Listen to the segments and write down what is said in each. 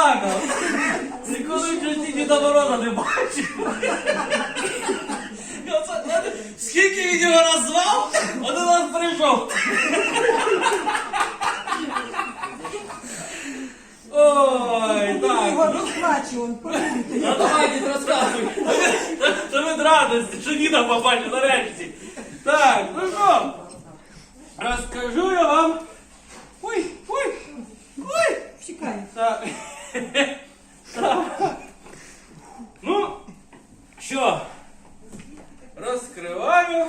плакав. Ніколи в житті Діда Мороза не бачив. Я це- знаєте, Скільки він його назвав, один раз прийшов. Ой, Його так. розплаче, он повірте. Ну давайте розказуй. Та від радості, що діда побачив нарешті. Так, ну що? Розкажу я вам. Ой, ой, ой. Чекай. Так. Ну, що? Розкриваю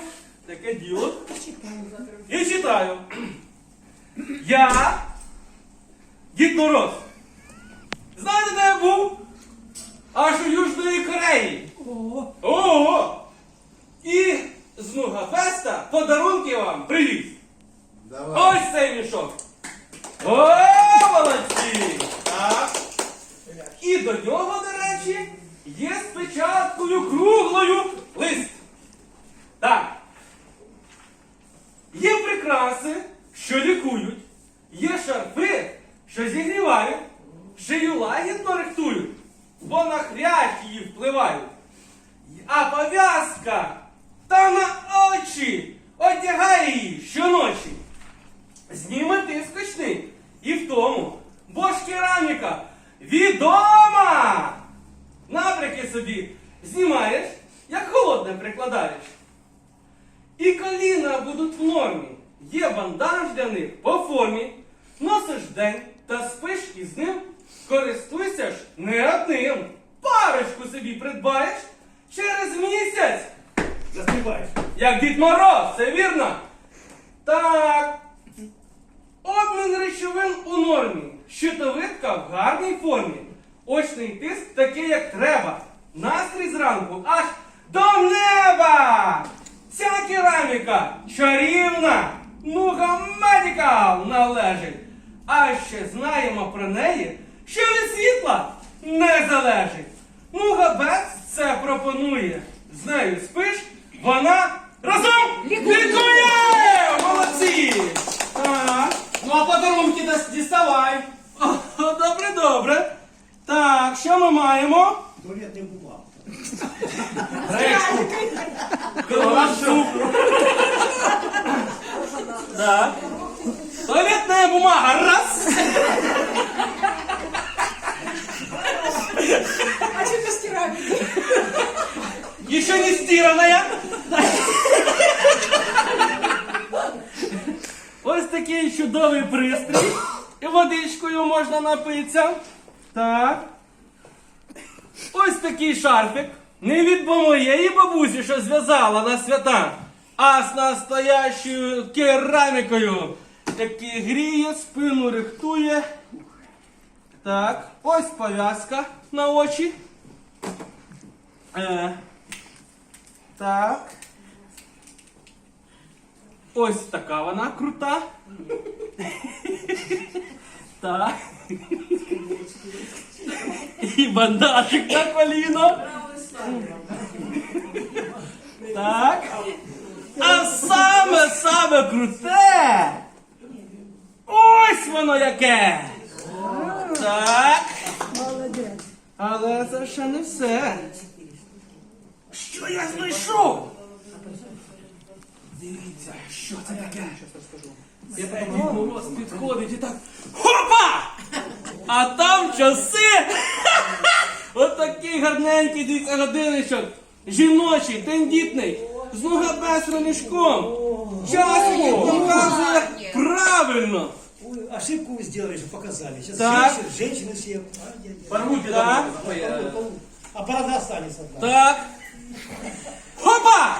таке діло і читаю. Я Дід Мороз. Знаєте, де я був? Аж у Южної Кореї. Ого! І з Нугафеста подарунки вам привіз. Давай. Ось цей мішок. О, молодці! Так. І до нього, до речі, є з печаткою круглою лист. Так. Є прикраси, що лікують, є шарфи, що зігрівають, шию лагідно рихтують, бо на хрящ її впливають. А пов'язка та на очі одягає її щоночі. Зніме тиск очний і в тому, бо ж кераміка відома. Набряки собі знімаєш, як холодне прикладаєш. І коліна будуть в нормі. Є бандаж для них по формі. Носиш день та спиш із ним. Користуйся ж не одним. Парочку собі придбаєш через місяць. Заспіваєш. Як Дід Мороз, це вірно? Так. Обмін речовин у нормі. Щитовидка в гарній формі. Очний тиск такий, як треба. Настрій зранку аж до неба. Ця кераміка чарівна. Нуга Медикал належить. А ще знаємо про неї, що від світла не залежить. Нуга Бекс це пропонує. З нею спиш, вона разом Лікує. Молодці! Так. Ну а подарунки діставай. О, Добре, добре. Так, що ми маємо? Туалетний бумаг. Гречку. Колбасу. Так. Туалетная бумага. Раз. а что керамики? Еще не стиранная. Ось такий чудовий пристрій. І водичкою можна напитися. Так. Ось такий шарфик. Не від моєї бабусі, що зв'язала на свята, а з настоящою керамікою. Який гріє, спину рихтує. Так, ось пов'язка на очі. Е, так. Ось така вона крута. Так. І бандажик на коліно. Так. А саме саме круте. Ось воно яке. Так. Молодець. Але це ще не все. Що я знайшов? Дивіться, що це таке? Я Дід Мороз підходить і так. Хопа! А там часи! Отакий гарненький дивіться годинничок. Жіночий, тендітний, з ногабес ремішком. Часу показує правильно. Ой, ошибку вы сделали, что показали. Сейчас Так. женщины, женщины все. Ай-яй-яй. Порвуть Так. А борода останется. одна. Так. Хопа!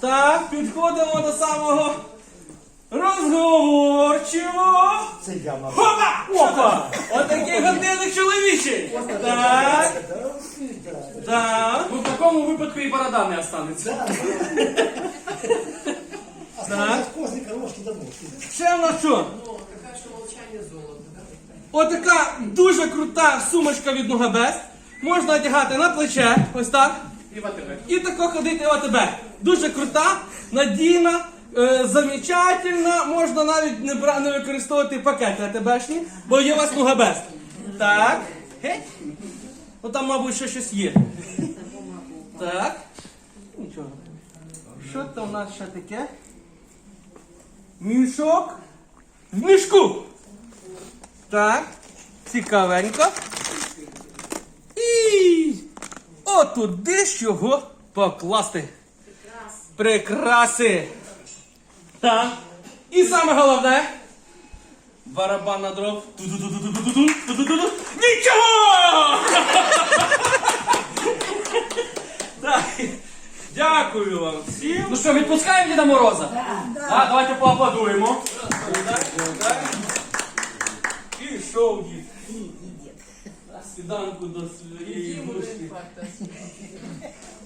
Так, підходимо до самого розговорчивого. Це я, мабуть. Хопа! Опа! Отакий годинник чоловічий. Так. Так. Ну в такому випадку і борода не останеться. Осталось от кожной коровушки. Ще в нас що? Отака дуже крута сумочка від Нугабест. Можна одягати на плече, ось так. І в АТБ. І тако ходити в АТБ. Дуже крута, надійна, е, замечательна. Можна навіть не, бра, не використовувати пакети АТБшні, бо є у вас нугабест. Так. Геть. Ну там, мабуть, ще щось є. Так. Нічого. Що там у нас ще таке? Мішок. В мішку. Так. Цікавенько. І отуди ж його покласти. Прикраси. Так. І саме головне. Барабан на дров. Нічого! Так. Дякую вам всім. Ну що, відпускаємо Діда Мороза? Так, давайте поаплодуємо. І шоу дід. Свіданку до своєї.